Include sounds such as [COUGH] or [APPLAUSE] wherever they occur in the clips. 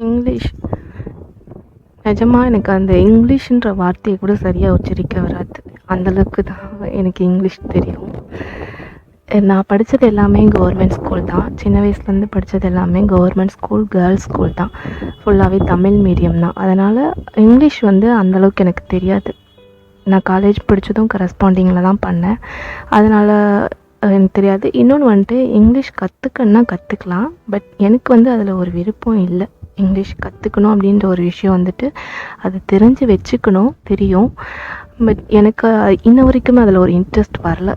English. நிஜமாக எனக்கு அந்த இங்கிலீஷ்ன்ற வார்த்தையை கூட சரியாக உச்சரிக்க வராது. அந்தளவுக்கு தான் எனக்கு இங்கிலீஷ் தெரியும். நான் படித்தது எல்லாமே கவர்மெண்ட் ஸ்கூல் தான். சின்ன வயசுலேருந்து படித்தது எல்லாமே கவர்மெண்ட் ஸ்கூல் கேர்ள்ஸ் ஸ்கூல் தான். ஃபுல்லாகவே தமிழ் மீடியம் தான். அதனால் இங்கிலீஷ் வந்து அந்தளவுக்கு எனக்கு தெரியாது. நான் காலேஜ் படித்ததும் கரஸ்பாண்டிங்கில் தான் பண்ணேன். அதனால் எனக்கு தெரியாது. இன்னொன்று வந்துட்டு இங்கிலீஷ் கற்றுக்கன்னா கற்றுக்கலாம் பட் எனக்கு வந்து அதில் ஒரு விருப்பம் இல்லை. இங்கிலீஷ் கற்றுக்கணும் அப்படின்ற ஒரு விஷயம் வந்துட்டு அது தெரிஞ்சு வச்சுக்கணும் தெரியும். பட் எனக்கு இன்ன வரைக்குமே அதில் ஒரு இன்ட்ரெஸ்ட் வரல.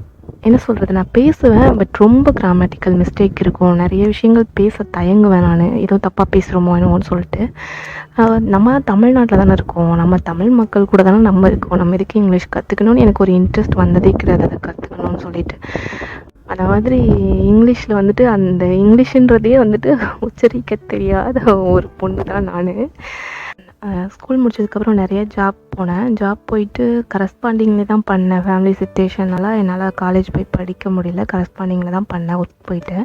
என்ன சொல்கிறது நான் பேசுவேன் பட் ரொம்ப கிராமட்டிக்கல் மிஸ்டேக் இருக்கும். நிறைய விஷயங்கள் பேச தயங்குவேன் நான். ஏதோ தப்பாக பேசுகிறோமோ என்னமோன்னு சொல்லிட்டு. நம்ம தமிழ்நாட்டில் தானே இருக்கோம். நம்ம தமிழ் மக்கள் கூட தானே நம்ம இருக்கோம். நம்ம எதுக்கு இங்கிலீஷ் கற்றுக்கணும்னு எனக்கு ஒரு இன்ட்ரெஸ்ட் வந்ததே கிடையாது. அதை கற்றுக்கணும்னு சொல்லிட்டு. அந்த மாதிரி இங்கிலீஷில் வந்துட்டு அந்த இங்கிலீஷுன்றதையே வந்துட்டு உச்சரிக்க தெரியாத ஒரு பொண்ணு தான் நான். ஸ்கூல் முடிச்சதுக்கப்புறம் நிறைய ஜாப் போனேன். ஜாப் போயிட்டு கரஸ்பாண்டிங்கில் தான் பண்ணேன். ஃபேமிலி சுச்சுவேஷனால என்னால் காலேஜ் போய் படிக்க முடியல. கரஸ்பாண்டிங்கில் தான் பண்ணேன் ஒர்க் போயிட்டு.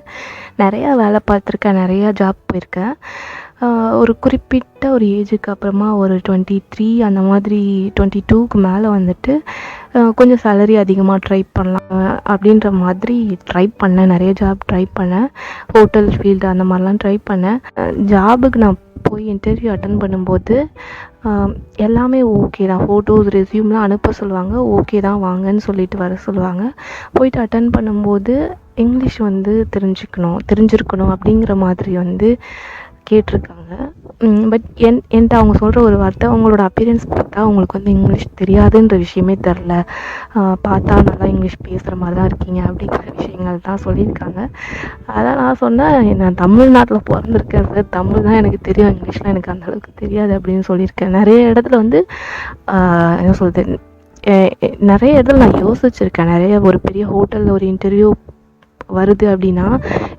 நிறையா வேலை பார்த்துருக்கேன் நிறையா ஜாப் போயிருக்கேன். ஒரு குறிப்பிட்ட ஒரு ஏஜுக்கு அப்புறமா ஒரு டுவெண்ட்டி த்ரீ அந்த மாதிரி டுவெண்ட்டி டூக்கு மேலே வந்துட்டு கொஞ்சம் சேலரி அதிகமாக ட்ரை பண்ணலாம் அப்படின்ற மாதிரி ட்ரை பண்ணேன். நிறைய ஜாப் ட்ரை பண்ணேன். ஹோட்டல் ஃபீல்டு அந்த மாதிரிலாம் ட்ரை பண்ணேன். ஜாபுக்கு நான் போய் இன்டர்வியூ அட்டன் பண்ணும்போது எல்லாமே ஓகே தான். ஃபோட்டோஸ் ரெஸ்யூம்லாம் அனுப்ப சொல்லுவாங்க. ஓகே தான் வாங்கன்னு சொல்லிட்டு வர சொல்லுவாங்க. போயிட்டு அட்டன் பண்ணும்போது இங்கிலீஷ் வந்து தெரிஞ்சுக்கணும் தெரிஞ்சிருக்கணும் அப்படிங்கிற மாதிரி வந்து கேட்டிருக்காங்க. பட் என் என்கிட்ட அவங்க சொல்கிற ஒரு வார்த்தை அவங்களோட அப்பியரன்ஸ் பார்த்தா அவங்களுக்கு வந்து இங்கிலீஷ் தெரியாதுன்ற விஷயமே தெரில. பார்த்தா நல்லா இங்கிலீஷ் பேசுகிற மாதிரி தான் இருக்கீங்க அப்படிங்கிற விஷயங்கள் தான் சொல்லியிருக்காங்க. அதான் நான் சொன்னேன் நான் தமிழ்நாட்டில் பிறந்திருக்கேன் சார் தமிழ் தான் எனக்கு தெரியும். இங்கிலீஷ்லாம் எனக்கு அந்த அளவுக்கு தெரியாது அப்படின்னு சொல்லியிருக்கேன். நிறைய இடத்துல வந்து என்ன சொல்கிறது நிறைய இடத்துல நான் யோசிச்சிருக்கேன். நிறைய ஒரு பெரிய ஹோட்டலில் ஒரு இன்டர்வியூ வருது அப்படின்னா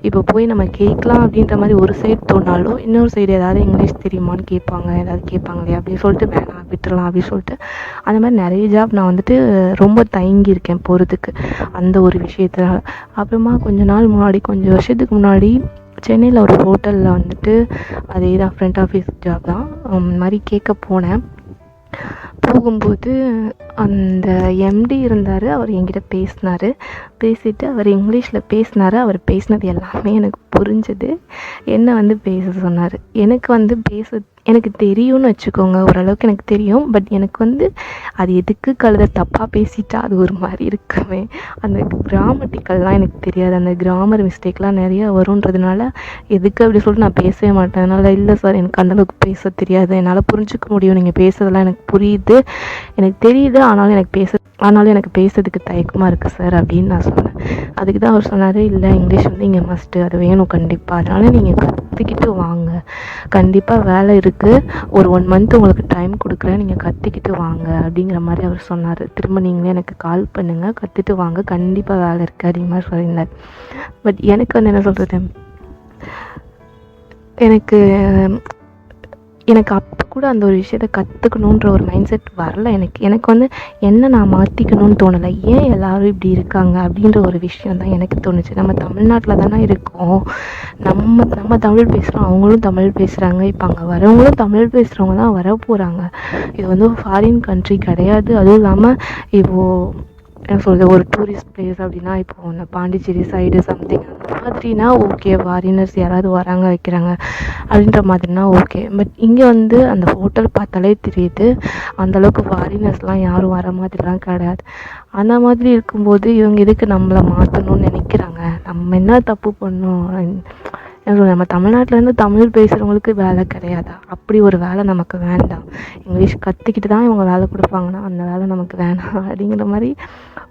இப்போ போய் நம்ம கேட்கலாம் அப்படின்ற மாதிரி ஒரு சைடு தோணாலும் இன்னொரு சைடு ஏதாவது இங்கிலீஷ் தெரியுமான்னு கேட்பாங்க ஏதாவது கேட்பாங்களே அப்படின்னு சொல்லிட்டு வேணாம் விட்டுறலாம் அப்படின்னு சொல்லிட்டு. அந்த மாதிரி நிறைய ஜாப் நான் வந்துட்டு ரொம்ப தயங்கியிருக்கேன் போகிறதுக்கு அந்த ஒரு விஷயத்தினால அப்புறமா கொஞ்ச நாள் முன்னாடி கொஞ்சம் வருஷத்துக்கு முன்னாடி சென்னையில் ஒரு ஹோட்டலில் வந்துட்டு அதே தான் ஃப்ரண்ட் ஆஃபீஸ் ஜாப் தான். மாதிரி கேட்க போனேன். போகும்போது அந்த எம்டி இருந்தார் அவர் என்கிட்ட பேசினார். பேசிட்டு அவர் இங்கிலீஷில் பேசினார். அவர் பேசினது எல்லாமே எனக்கு புரிஞ்சுது. என்ன வந்து பேச சொன்னார்? எனக்கு வந்து பேச எனக்கு தெரியும்னு வச்சுக்கோங்க. ஓரளவுக்கு எனக்கு தெரியும். பட் எனக்கு வந்து அது எதுக்கு கழுத தப்பாக பேசிட்டா அது ஒரு மாதிரி இருக்குமே. அந்த கிராமட்டிக்கல்லாம் எனக்கு தெரியாது. அந்த கிராமர் மிஸ்டேக்லாம் நிறையா வருன்றதுனால எதுக்கு அப்படி சொல்லிட்டு நான் பேசவே மாட்டேன். அதனால் இல்லை சார் எனக்கு அந்தளவுக்கு பேச தெரியாது. என்னால் புரிஞ்சுக்க முடியும். நீங்கள் பேசுறதெல்லாம் எனக்கு புரியுது. எனக்கு தெரியுது. ஆனாலும் எனக்கு பேச ஆனாலும் எனக்கு பேசுறதுக்கு தயக்கமாக இருக்குது சார் அப்படின்னு நான் சொன்னேன். அதுக்கு தான் அவர் சொன்னார் இல்லை இங்கிலீஷ் வந்து இங்கே மஸ்ட்டு அது வேணும் கண்டிப்பாக அதனால் நீங்கள் கற்றுக்கிட்டு வாங்க. கண்டிப்பாக வேலை இருக்குது ஒரு ஒன் மந்த் உங்களுக்கு டைம் கொடுக்குறேன். நீங்கள் கற்றுக்கிட்டு வாங்க அப்படிங்கிற மாதிரி அவர் சொன்னார். திரும்ப நீங்களே எனக்கு கால் பண்ணுங்கள் கற்றுட்டு வாங்க. கண்டிப்பாக வேலை இருக்குது அப்படிங்கிற மாதிரி சொல்லியிருந்தார். பட் எனக்கு வந்து என்ன சொல்கிறது எனக்கு எனக்கு அப்போ கூட அந்த ஒரு விஷயத்த கற்றுக்கணுன்ற ஒரு மைண்ட் செட் வரல. எனக்கு எனக்கு வந்து என்ன நான் மாற்றிக்கணும்னு தோணலை. ஏன் எல்லோரும் இப்படி இருக்காங்க அப்படின்ற ஒரு விஷயம் தான் எனக்கு தோணுச்சு. நம்ம தமிழ்நாட்டில் தானே இருக்கோம். நம்ம நம்ம தமிழ் பேசுகிறோம் அவங்களும் தமிழ் பேசுகிறாங்க இப்போ அங்கே வரவங்களும் தமிழ் பேசுகிறவங்க தான் வர போகிறாங்க இது வந்து ஃபாரின் கண்ட்ரி கிடையாது. அதுவும் இல்லாமல் இப்போது சொல்கிறது ஒரு டூரிஸ்ட் பிளேஸ் அப்படின்னா இப்போ ஒன்று பாண்டிச்சேரி சைடு சம்திங் அந்த மாதிரினா ஓகே ஃபாரினர்ஸ் யாராவது வராங்க வைக்கிறாங்க அப்படின்ற மாதிரினா ஓகே பட் இங்கே வந்து அந்த ஹோட்டல் பார்த்தாலே தெரியுது அந்தளவுக்கு ஃபாரினர்ஸ்லாம் யாரும் வர மாதிரிலாம் கிடையாது. அந்த மாதிரி இருக்கும்போது இவங்க எதுக்கு நம்மளை மாற்றணும்னு நினைக்கிறாங்க? நம்ம என்ன தப்பு பண்ணோம்? என்ன நம்ம தமிழ்நாட்டிலேருந்து தமிழ் பேசுகிறவங்களுக்கு வேலை கிடையாதா? அப்படி ஒரு வேலை நமக்கு வேண்டாம். இங்கிலீஷ் கற்றுக்கிட்டு தான் இவங்க வேலை கொடுப்பாங்கன்னா அந்த வேலை நமக்கு வேணாம். [LAUGHS] அப்படிங்கிற மாதிரி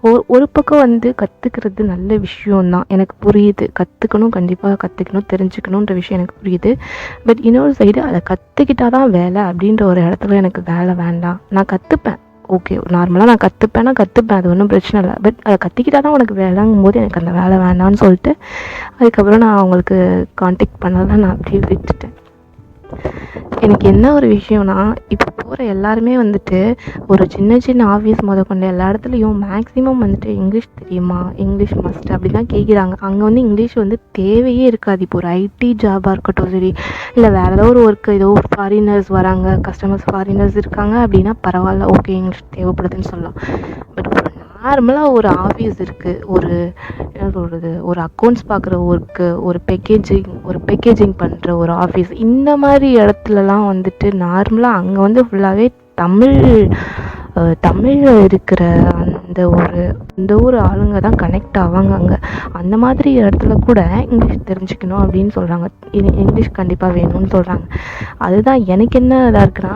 ஒரு ஒரு பக்கம் வந்து கற்றுக்கிறது நல்ல விஷயம்தான். எனக்கு புரியுது. கற்றுக்கணும் கண்டிப்பாக கற்றுக்கணும் தெரிஞ்சுக்கணுன்ற விஷயம் எனக்கு புரியுது. பட் இன்னொரு சைடு அதை கற்றுக்கிட்டா தான் வேலை அப்படின்ற ஒரு இடத்துல எனக்கு வேலை வேண்டாம். நான் கற்றுப்பேன் ஓகே நார்மலாக நான் கற்றுப்பேன்னா கற்றுப்பேன் அது ஒன்றும் பிரச்சனை இல்லை. பட் அதை கற்றுக்கிட்டா தான் உனக்கு வேலைங்கும் போது எனக்கு அந்த வேலை வேண்டாம்னு சொல்லிட்டு அதுக்கப்புறம் நான் அவங்களுக்கு காண்டாக்ட் பண்ணதான் நான் அப்படியே விட்டுட்டேன். எனக்கு என்ன ஒரு விஷயம்னா இப்போ போகிற எல்லாருமே வந்துட்டு ஒரு சின்ன சின்ன ஆஃபீஸ் முத கொண்டு எல்லா இடத்துலையும் மேக்ஸிமம் வந்துட்டு இங்கிலீஷ் தெரியுமா? இங்கிலீஷ் மஸ்ட் அப்படி தான் கேட்குறாங்க அங்கே வந்து இங்கிலீஷ் வந்து தேவையே இருக்காது. இப்போ ஒரு ஐடி ஜாபாக இருக்கட்டும் சரி இல்லை வேறு ஏதோ ஒரு ஒர்க்கு ஏதோ ஃபாரினர்ஸ் வராங்க கஸ்டமர்ஸ் ஃபாரினர்ஸ் இருக்காங்க அப்படின்னா பரவாயில்ல ஓகே இங்கிலீஷ் தேவைப்படுதுன்னு சொல்லலாம். பட் ஒரு நார்மலாக ஒரு ஆஃபீஸ் இருக்குது ஒரு என்ன சொல்கிறது ஒரு அக்கௌண்ட்ஸ் பார்க்குற ஒர்க்கு ஒரு பேக்கேஜிங் ஒரு பேக்கேஜிங் பண்ணுற ஒரு ஆஃபீஸ் இந்த மாதிரி இடத்துலலாம் வந்துட்டு நார்மலாக அங்கே வந்து ஃபுல்லாகவே தமிழ் தமிழில் இருக்கிற அந்த ஒரு இந்த ஊர் ஆளுங்க தான் கனெக்ட் ஆவாங்க அங்கே. அந்த மாதிரி இடத்துல கூட இங்கிலீஷ் தெரிஞ்சுக்கணும் அப்படின்னு சொல்கிறாங்க இங்கிலீஷ் கண்டிப்பாக வேணும்னு சொல்கிறாங்க அதுதான் எனக்கு என்ன இதாக இருக்குன்னா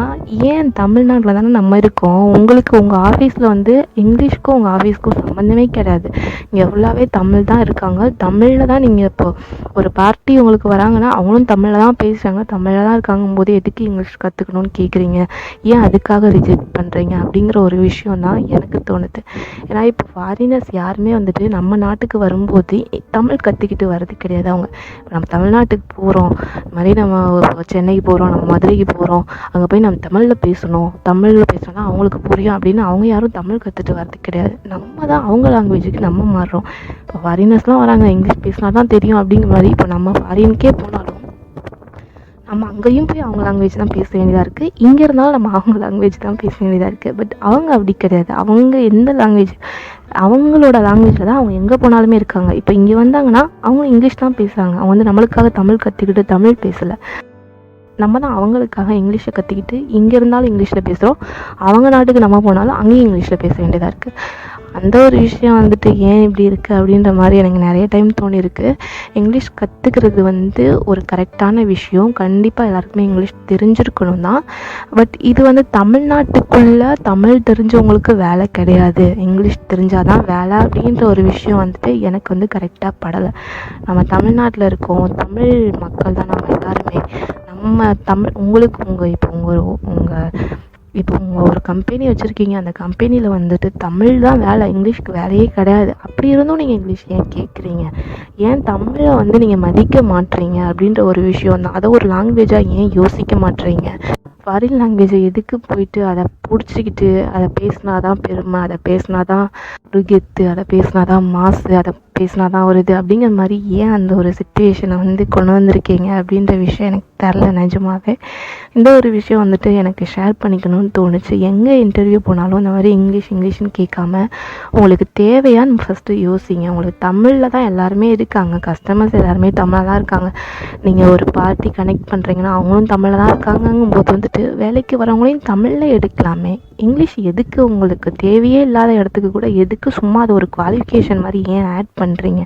ஏன் தமிழ்நாட்டில் தானே நம்ம இருக்கோம்? உங்களுக்கு உங்கள் ஆஃபீஸில் வந்து இங்கிலீஷ்க்கும் உங்கள் ஆஃபீஸ்க்கும் சம்மந்தமே கிடையாது. இங்கே ஃபுல்லாகவே தமிழ் தான் இருக்காங்க. தமிழில் தான் நீங்கள் இப்போ ஒரு பார்ட்டி உங்களுக்கு வராங்கன்னா அவங்களும் தமிழில் தான் பேசுகிறாங்க தமிழில் தான் இருக்காங்கும் போது எதுக்கு இங்கிலீஷ் கற்றுக்கணும்னு கேட்குறீங்க ஏன் அதுக்காக ரிஜெக்ட் பண்ணுறீங்க அப்படிங்கிற ஒரு விஷயம் தான் எனக்கு தோணுது. ஏன்னா இப்போ ஃபாரினர்ஸ் யாருமே வந்துட்டு நம்ம நாட்டுக்கு வரும்போது தமிழ் கற்றுக்கிட்டு வர்றது கிடையாது அவங்க. இப்போ நம்ம தமிழ்நாட்டுக்கு போகிறோம் இது மாதிரி நம்ம சென்னைக்கு போகிறோம் நம்ம மதுரைக்கு போகிறோம் அங்கே போய் நம்ம தமிழில் பேசணும். தமிழில் பேசணும்னா அவங்களுக்கு புரியும் அப்படின்னு அவங்க யாரும் தமிழ் கற்றுட்டு வர்றது கிடையாது. நம்ம தான் அவங்க லாங்குவேஜுக்கு நம்ம மாறுறோம். இப்போ ஃபாரினர்ஸ்லாம் வராங்க இங்கிலீஷ் பேசினா தான் தெரியும் அப்படிங்கிற மாதிரி இப்போ நம்ம ஃபாரினுக்கே போனாலும் நம்ம அங்கேயும் போய் அவங்க லாங்குவேஜ் தான் பேச வேண்டியதாக இருக்குது இங்கே இருந்தாலும் நம்ம அவங்க லாங்குவேஜ் தான் பேச வேண்டியதாக இருக்குது பட் அவங்க அப்படி கிடையாது. அவங்க எந்த லாங்குவேஜ் அவங்களோட லாங்குவேஜில் தான் அவங்க எங்கே போனாலுமே இருக்காங்க. இப்போ இங்கே வந்தாங்கன்னா அவங்க இங்கிலீஷ் தான் பேசுகிறாங்க அவங்க வந்து நம்மளுக்காக தமிழ் கற்றுக்கிட்டு தமிழ் பேசலை. நம்ம தான் அவங்களுக்காக இங்கிலீஷை கற்றுக்கிட்டு இங்கே இருந்தாலும் இங்கிலீஷில் பேசுகிறோம் அவங்க நாட்டுக்கு நம்ம போனாலும் அங்கேயும் இங்கிலீஷில் பேச வேண்டியதாக இருக்குது அந்த ஒரு விஷயம் வந்துட்டு ஏன் இப்படி இருக்குது அப்படின்ற மாதிரி எனக்கு நிறைய டைம் தோணியிருக்கு. இங்கிலீஷ் கற்றுக்கிறது வந்து ஒரு கரெக்டான விஷயம். கண்டிப்பாக எல்லாருக்குமே இங்கிலீஷ் தெரிஞ்சிருக்கணும் தான். பட் இது வந்து தமிழ்நாட்டுக்குள்ளே தமிழ் தெரிஞ்சவங்களுக்கு வேலை கிடையாது. இங்கிலீஷ் தெரிஞ்சால் தான் வேலை அப்படின்ற ஒரு விஷயம் வந்துட்டு எனக்கு வந்து கரெக்டாக படலை. நம்ம தமிழ்நாட்டில் இருக்கோம். தமிழ் மக்கள் தான் நம்ம எல்லாருமே. நம்ம தமிழ் உங்களுக்கு உங்கள் இப்போ உங்கள் உங்கள் இப்போ உங்கள் ஒரு கம்பெனி வச்சுருக்கீங்க அந்த கம்பெனியில் வந்துட்டு தமிழ் தான் வேலை இங்கிலீஷ்க்கு வேலையே கிடையாது. அப்படி இருந்தும் நீங்கள் இங்கிலீஷ் ஏன் கேட்குறீங்க ஏன் தமிழை வந்து நீங்கள் மதிக்க மாட்றீங்க அப்படின்ற ஒரு விஷயம் தான். அதை ஒரு லாங்குவேஜாக ஏன் யோசிக்க மாட்றீங்க? ஃபாரின் லாங்குவேஜை எதுக்கு போயிட்டு அதை பிடிச்சிக்கிட்டு அதை பேசினா தான் பெருமை அதை பேசினா தான் ஒரு கெத்து அதை பேசினா தான் மாசு அதை பேசினா தான் ஒரு இது அப்படிங்கிற மாதிரி ஏன் அந்த ஒரு சுச்சுவேஷனை வந்து கொண்டு வந்திருக்கீங்க அப்படின்ற விஷயம் எனக்கு தெரில நிஜமாவே. இந்த ஒரு விஷயம் வந்துட்டு எனக்கு ஷேர் பண்ணிக்கணும்னு தோணுச்சு. எங்கே இன்டர்வியூ போனாலும் இந்த மாதிரி இங்கிலீஷ் இங்கிலீஷ்னு கேட்காம உங்களுக்கு தேவையான்னு ஃபஸ்ட்டு யோசிங்க. உங்களுக்கு தமிழில் தான் எல்லாருமே இருக்காங்க. கஸ்டமர்ஸ் எல்லாருமே தமிழில் தான் இருக்காங்க. நீங்கள் ஒரு பார்ட்டி கனெக்ட் பண்ணுறீங்கன்னா அவங்களும் தமிழில் தான் இருக்காங்கங்கும் போது வந்துட்டு வேலைக்கு வரவங்களையும் தமிழில் எடுக்கலாமே. இங்கிலீஷ் எதுக்கு உங்களுக்கு? தேவையே இல்லாத இடத்துக்கு கூட எதுக்கு சும்மா அது ஒரு குவாலிஃபிகேஷன் மாதிரி ஏன் ஆட் பண்ணுறீங்க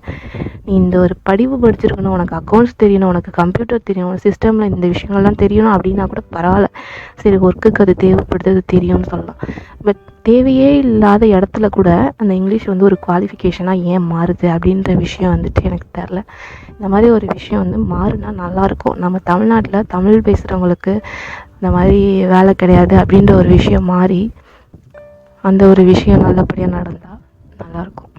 நீ இந்த ஒரு படிப்பு படிச்சிருக்கணும். உனக்கு அக்கௌண்ட்ஸ் தெரியணும். உனக்கு கம்ப்யூட்டர் தெரியணும். சிஸ்டமில் இந்த விஷயங்கள்லாம் தெரியணும் அப்படின்னா கூட பரவாயில்ல. சரி ஒர்க்குக்கு அது தேவைப்படுது அது தெரியும்னு சொல்லலாம். பட் தேவையே இல்லாத இடத்துல கூட அந்த இங்கிலீஷ் வந்து ஒரு குவாலிஃபிகேஷனாக ஏன் மாறுது அப்படின்ற விஷயம் வந்துட்டு எனக்கு தெரில இந்த மாதிரி ஒரு விஷயம் வந்து மாறுனா நல்லாயிருக்கும் நம்ம தமிழ்நாட்டில் தமிழ் பேசுகிறவங்களுக்கு இந்த மாதிரி வேலை கிடையாது அப்படின்ற ஒரு விஷயம் மாறி அந்த ஒரு விஷயம் நல்லபடியாக நடந்தால் நல்லாயிருக்கும்